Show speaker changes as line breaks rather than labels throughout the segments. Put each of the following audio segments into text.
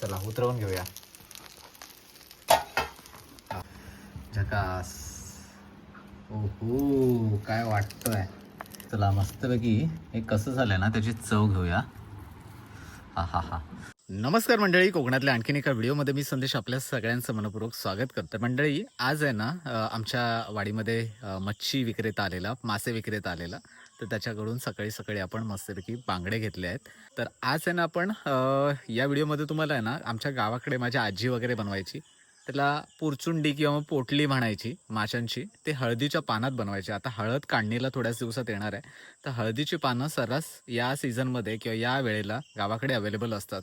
चला उतरवून घेऊया. झकास. ओहो काय वाटतोय. चला मस्तपैकी हे कसं झालंय ना त्याची चव घेऊया. हा हा हा. नमस्कार मंडळी कोकणातल्या आणखीन एका व्हिडिओमध्ये मी संदेश आपल्या सगळ्यांचं मनपूर्वक स्वागत करतो मंडळी आज आहे ना आमच्या वाडीमध्ये मच्छी विक्रेता आलेला मासे विक्रेता आलेला. तर त्याच्याकडून सकाळी सकाळी आपण मस्तपैकी बांगडे घेतले आहेत. तर आज आहे ना आपण या व्हिडिओमध्ये तुम्हाला आहे ना आमच्या गावाकडे माझी आजी वगैरे बनवायची. त्याला पुरचुंडी किंवा मग पोटली म्हणायची माशांची. ते हळदीच्या पानात बनवायची. आता हळद काढणीला थोड्याच दिवसात येणार आहे. तर हळदीची पानं सर्रास या सीझनमध्ये किंवा या वेळेला गावाकडे अवेलेबल असतात.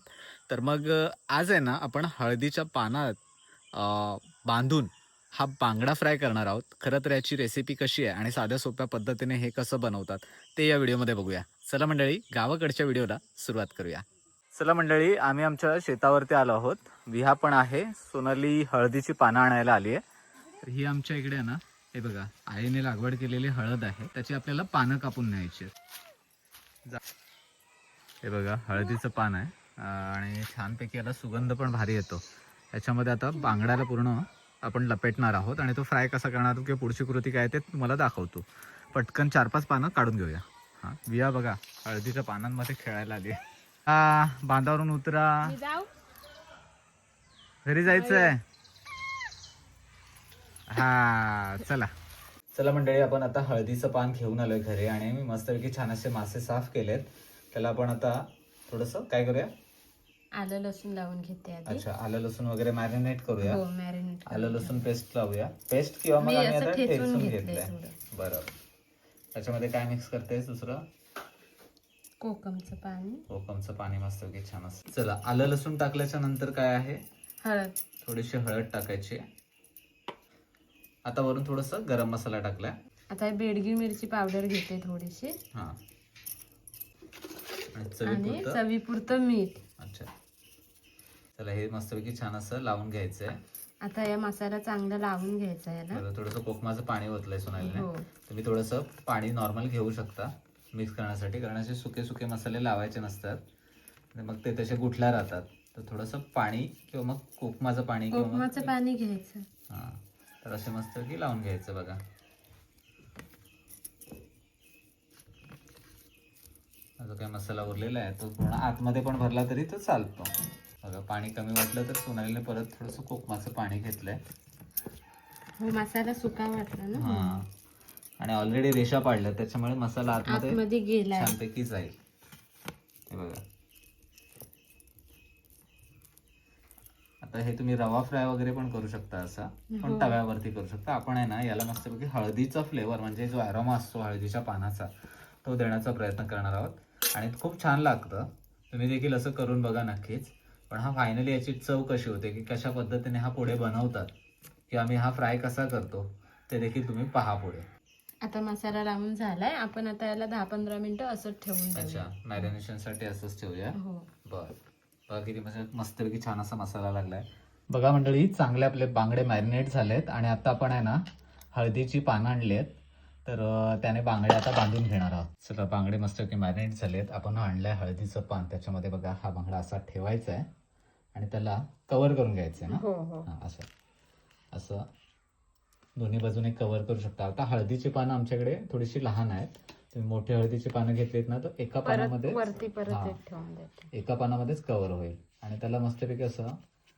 तर मग आज आहे ना आपण हळदीच्या पानात बांधून हा बांगडा फ्राय करणार आहोत. खरं तर याची रेसिपी कशी आहे आणि साध्या सोप्या पद्धतीने हे कसं बनवतात ते या व्हिडिओमध्ये बघूया. चला मंडळी गावाकडच्या व्हिडिओला सुरुवात करूया. चला मंडळी आम्ही आमच्या शेतावरती आलो आहोत. विहा पण आहे. सोनाली हळदीची पानं आणायला आली आहे. तर ही आमच्या इकडे ना हे बघा आईने लागवड केलेली हळद आहे. त्याची आपल्याला पानं कापून न्यायची हे बघा हळदीचं पान आहे. आणि छानपैकी याला सुगंध पण भारी येतो. याच्यामध्ये आता बांगड्याला पूर्ण आपण लपेटणार आहोत आणि तो फ्राय कसा करणार किंवा पुढची कृती काय ते तुम्हाला दाखवतो. पटकन चार पाच पानं काढून घेऊया. हां विया बघा हळदीच्या पानांमध्ये खेळायला आली हा बांधावरून उतरा. घरी जायचंय. हा चला. चला मंडळी आपण आता हळदीचं पान घेऊन आलोय घरी आणि मी मस्तपैकी छान असे मासे साफ केलेत. त्याला आपण आता थोडस काय करूया?
आलं लसूण लावून घेते आधी.
अच्छा आलं लसूण वगैरे मॅरिनेट करूया.
हो मॅरिनेट
आलं लसूण पेस्ट लावूया. पेस्ट किंवा मग
मी
आम्ही
असं
आता
ठेचून
ठेचून
घेतलंय
घेतलंय.
थोडं.
बरं त्याच्यामध्ये काय मिक्स करतेस दुसरं?
कोकमचं पाणी.
कोकमचं पाणी मस्तपैकी छान असतं चला आलं लसूण टाकल्याच्या नंतर काय आहे?
हळद.
थोडीशी हळद टाकायची. आता वरून थोडस गरम मसाला टाकलाय.
आता हे बेडगी मिरची पावडर घेते थोडीशी.
हा. आणि
आणि
चवीपुरतं
चवीपुरतं मीठ.
अच्छा. चला हे मस्तपैकी छान असं लावून घ्यायचंय.
आता या मसाला चांगला लावून घ्यायचा याला.
थोडंसं कोकमाचं पाणी ओतलंय सोनालीने.
हो.
तुम्ही थोडंसं पाणी नॉर्मल घेऊ शकता मिक्स करण्यासाठी कारण असे सुके सुके मसाले लावायचे नसतात. मग ते तसे गुठल्या राहतात. तर थोडंसं पाणी किंवा मग कोकमाचं पाणी
कोकमाचं पाणी घ्यायचं.
हा. तर असे मस्त की लावून घ्यायचं बघा. जो काही मसाला उरलेला आहे तो पूर्ण आतमध्ये पण भरला तरी तो चालतो. बघा पाणी कमी वाटलं तर सोनालीने परत थोडंसं कोकमाचं पाणी घेतलंय.
हो मसाला सुका वाटला ना?
हा. आणि ऑलरेडी रेषा पाडल्या त्याच्यामुळे मसाला आतमध्ये छानपैकी जाईल. हे बघा. आता हे तुम्ही रवा फ्राय वगैरे पण करू शकता असा. पण
हो.
तव्यावरती करू शकता. आपण आहे ना याला मस्तपैकी हळदीचा फ्लेवर म्हणजे जो अरोमा असतो हळदीच्या पानाचा तो देण्याचा प्रयत्न करणार आहोत. आणि खूप छान लागतं. तुम्ही देखील असं करून बघा नक्कीच. पण हा फायनली याची चव कशी होते की कशा पद्धतीने हा पुढे बनवतात किंवा आम्ही हा फ्राय कसा करतो ते देखील तुम्ही पहा पुढे.
आता मसाला लावून झालाय. आपण आता याला दहा पंधरा मिनिटं असंच ठेवून
अच्छा मॅरिनेशनसाठी असंच ठेवूया?
हो.
बर. बघा किती मस्त मस्तपैकी छान असा मसाला लागलाय. बघा मंडळी चांगले आपले बांगडे मॅरिनेट झालेत आणि आता आपण आहे ना हळदीची पानं आणली आहेत तर त्याने बांगडे आता बांधून घेणार आहोत. चला बांगडे मस्तपैकी मॅरिनेट झालेत. आपण आणलंय हळदीचं पान. त्याच्यामध्ये बघा हा बांगडा असा ठेवायचा आहे आणि त्याला कव्हर करून घ्यायचं आहे ना?
हो हो.
असं. असं. दोन्ही बाजूने कव्हर करू शकता. आता हळदीची पानं आमच्याकडे थोडीशी लहान आहेत. तुम्ही मोठी हळदीची पानं घेतलीत ना तर एका पानामध्ये
एका
पानामध्येच कव्हर होईल. आणि त्याला मस्तपैकी असं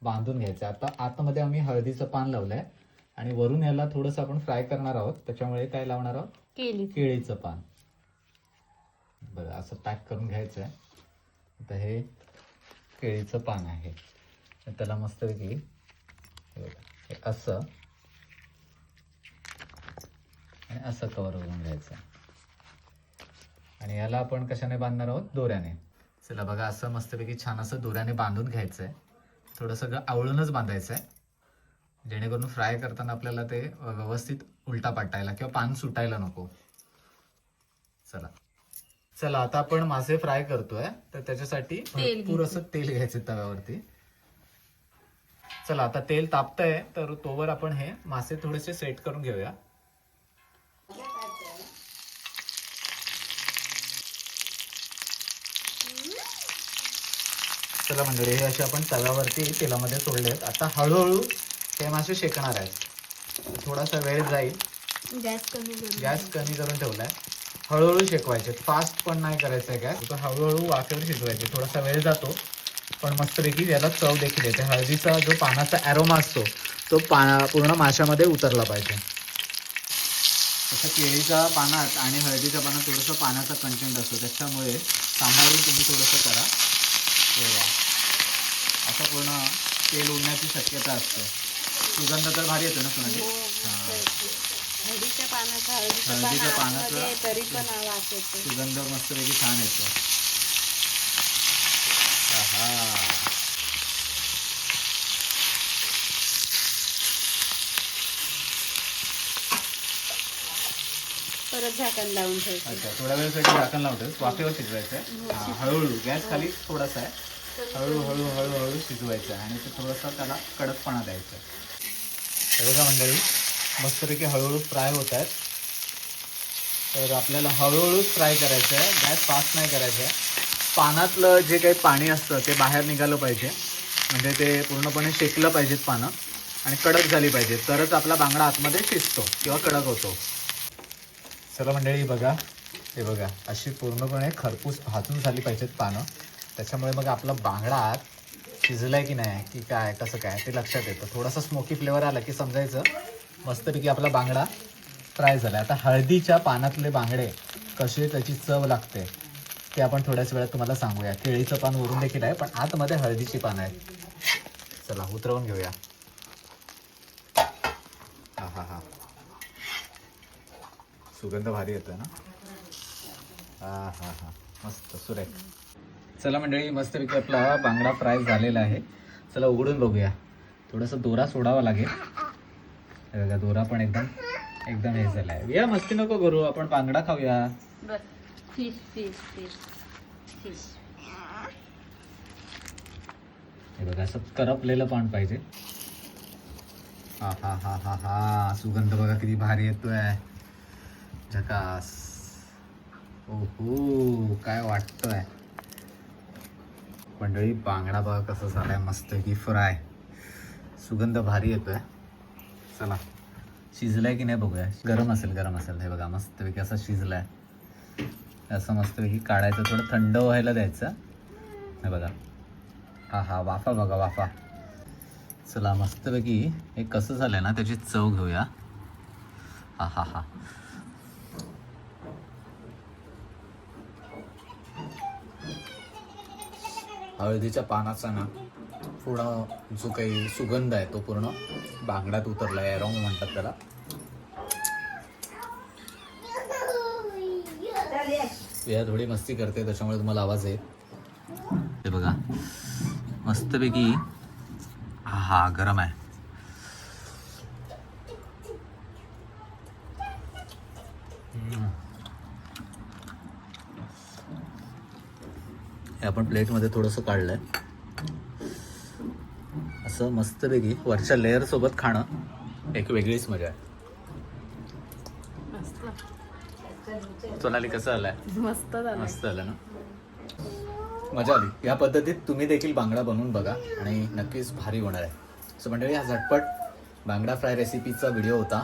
बांधून घ्यायचं आता आतमध्ये आम्ही हळदीचं पान लावलंय. आणि वरून याला थोडंसं आपण फ्राय करणार आहोत. त्याच्यामुळे काय लावणार आहोत?
केली
केळीचं पान. बरं असं पॅक करून घ्यायचं आहे आता हे केळीचं पान आहे. त्याला मस्तपैकी हे असं आणि असं कव्हर करून घ्यायचं आणि याला आपण कशाने बांधणार आहोत? दोऱ्याने. चला बघा असं मस्तपैकी छान असं दोऱ्याने बांधून घ्यायचं आहे थोडंसं आवळूनच बांधायचं आहे जेणेकरून फ्राय करताना आपल्याला ते व्यवस्थित उलटा पाटायला किंवा पान सुटायला नको. चला. चला आता आपण मासे फ्राय करतोय. तर त्याच्यासाठी भरपूर असं तेल घ्यायचं तव्यावरती. चला आता तेल तापतंय तर तोवर आपण हे मासे थोडेसे सेट करून घेऊया. चला मंडळी हे असे आपण तव्यावरती तेलामध्ये सोडलेत. आता हळूहळू हे मासे शेकणार आहेत. थोडासा वेळ जाईल.
गॅस कमी करून
गॅस कमी करून ठेवलाय. हळूहळू शेकवायचे. फास्ट पण नाही करायचं आहे गॅस. हळूहळू वाफेवर शिजवायचे. थोडासा वेळ जातो. पण मस्तपैकी याला चव देखील येते. हळदीचा जो पानाचा ॲरोमा असतो तो पाना पूर्ण माशामध्ये उतरला पाहिजे. तसं केळीच्या पानात आणि हळदीच्या पानात थोडंसं पाण्याचा कंटेंट असतो. त्याच्यामुळे सांभाळून तुम्ही थोडंसं करा. असं पूर्ण तेल उडण्याची शक्यता असते. सुगंध तर भारी येतो ना सोनाली हां
हळदीच्या पानाचा हळदीच्या
हळदीच्या
पाना
पानाचा-
आतमध्ये तरी पण वास येतो.
सुगंध मस्तपैकी छान येतो. आहा.
परत झाकण लावून ठेवतो.
अच्छा थोड्या वेळेसाठी झाकण लावतोस वाफेवर शिजवायचं आहे हा, हळूहळू गॅस खाली थोडासा आहे. हळू हळू हळू हळू शिजवायचं आहे आणि ते थोडंसं त्याला कडकपणा द्यायचा आहे हे बघा मंडळी मस्तपैकी हळूहळू फ्राय होत आहेत. तर आपल्याला हळूहळूच फ्राय करायचं आहे. गॅस फास्ट नाही करायचं आहे. पानातलं जे काही पाणी असतं ते बाहेर निघालं पाहिजे. म्हणजे ते पूर्णपणे शेकलं पाहिजेत पानं आणि कडक झाली पाहिजेत तरच आपला बांगडा आतमध्ये शिजतो किंवा कडक होतो. चला मंडळी बघा. हे बघा अशी पूर्णपणे खरपूस भाजून झाली पाहिजेत पानं. त्याच्यामुळे मग आपला बांगडा आत शिजलाय की नाही की काय कसं काय ते लक्षात येतं. थोडासा स्मोकी फ्लेवर आला की समजायचं. मस्तपैकी आपला बांगडा फ्राय झाला आता हळदीच्या पानातले बांगडे कसे त्याची चव लागते ते आपण थोड्याच वेळात तुम्हाला सांगूया. केळीचं पान वरून देखील आहे पण आतमध्ये हळदीची पानं आहेत. चला उतरवून घेऊया. हा हा हा. सुगंध भारी येतो ना? हा हा हा. मस्त सुरेख. चला मंडळी मस्तपैकी आपला बांगडा फ्राय झालेला आहे. चला उघडून बघूया. थोडासा दोरा सोडावा लागेल. बघा दोरा पण एकदम एकदम हे झाला आहे या मस्ती नको करू. आपण बांगडा खाऊया. हे बघा असं करपलेलं पान पाहिजे. हा हा हा हा हा. सुगंध बघा किती भारी येतोय. झकास. ओहो काय वाटतंय. मंडळी बांगडा बघा कसं झालाय. मस्त की फ्राय. सुगंध भारी येतोय. चला. शिजलाय की नाही बघूया. गरम असेल गरम असेल. हे बघा मस्तपैकी असं शिजलाय. असं मस्तपैकी काढायचं थोडं थंड व्हायला द्यायचं. हे बघा. हा हा वाफा बघा वाफा. चला मस्तपैकी हे कसं झालंय ना त्याची चव घेऊया. हा हा हा. हळदीच्या पानाचा ना पूर्ण जो काही सुगंध आहे तो पूर्ण बांगड्यात उतरला आहे. रॉंग म्हणतात त्याला. या थोडी मस्ती करते त्याच्यामुळे तुम्हाला आवाज येईल. हे बघा मस्तपैकी हा हा गरम आहे. Mm. हे आपण प्लेटमध्ये थोडंसं काढलंय. असं मस्तपैकी वरच्या लेअर सोबत खाणं एक वेगळीच मजा आहे.
मस्त.
सोनाली कसं आलाय?
मस्त
मस्त झालं ना? मजा आली. या पद्धतीत तुम्ही देखील बांगडा बनवून बघा आणि नक्कीच भारी होणार आहे. सो मंडळी हा झटपट बांगडा फ्राय रेसिपीचा व्हिडिओ होता.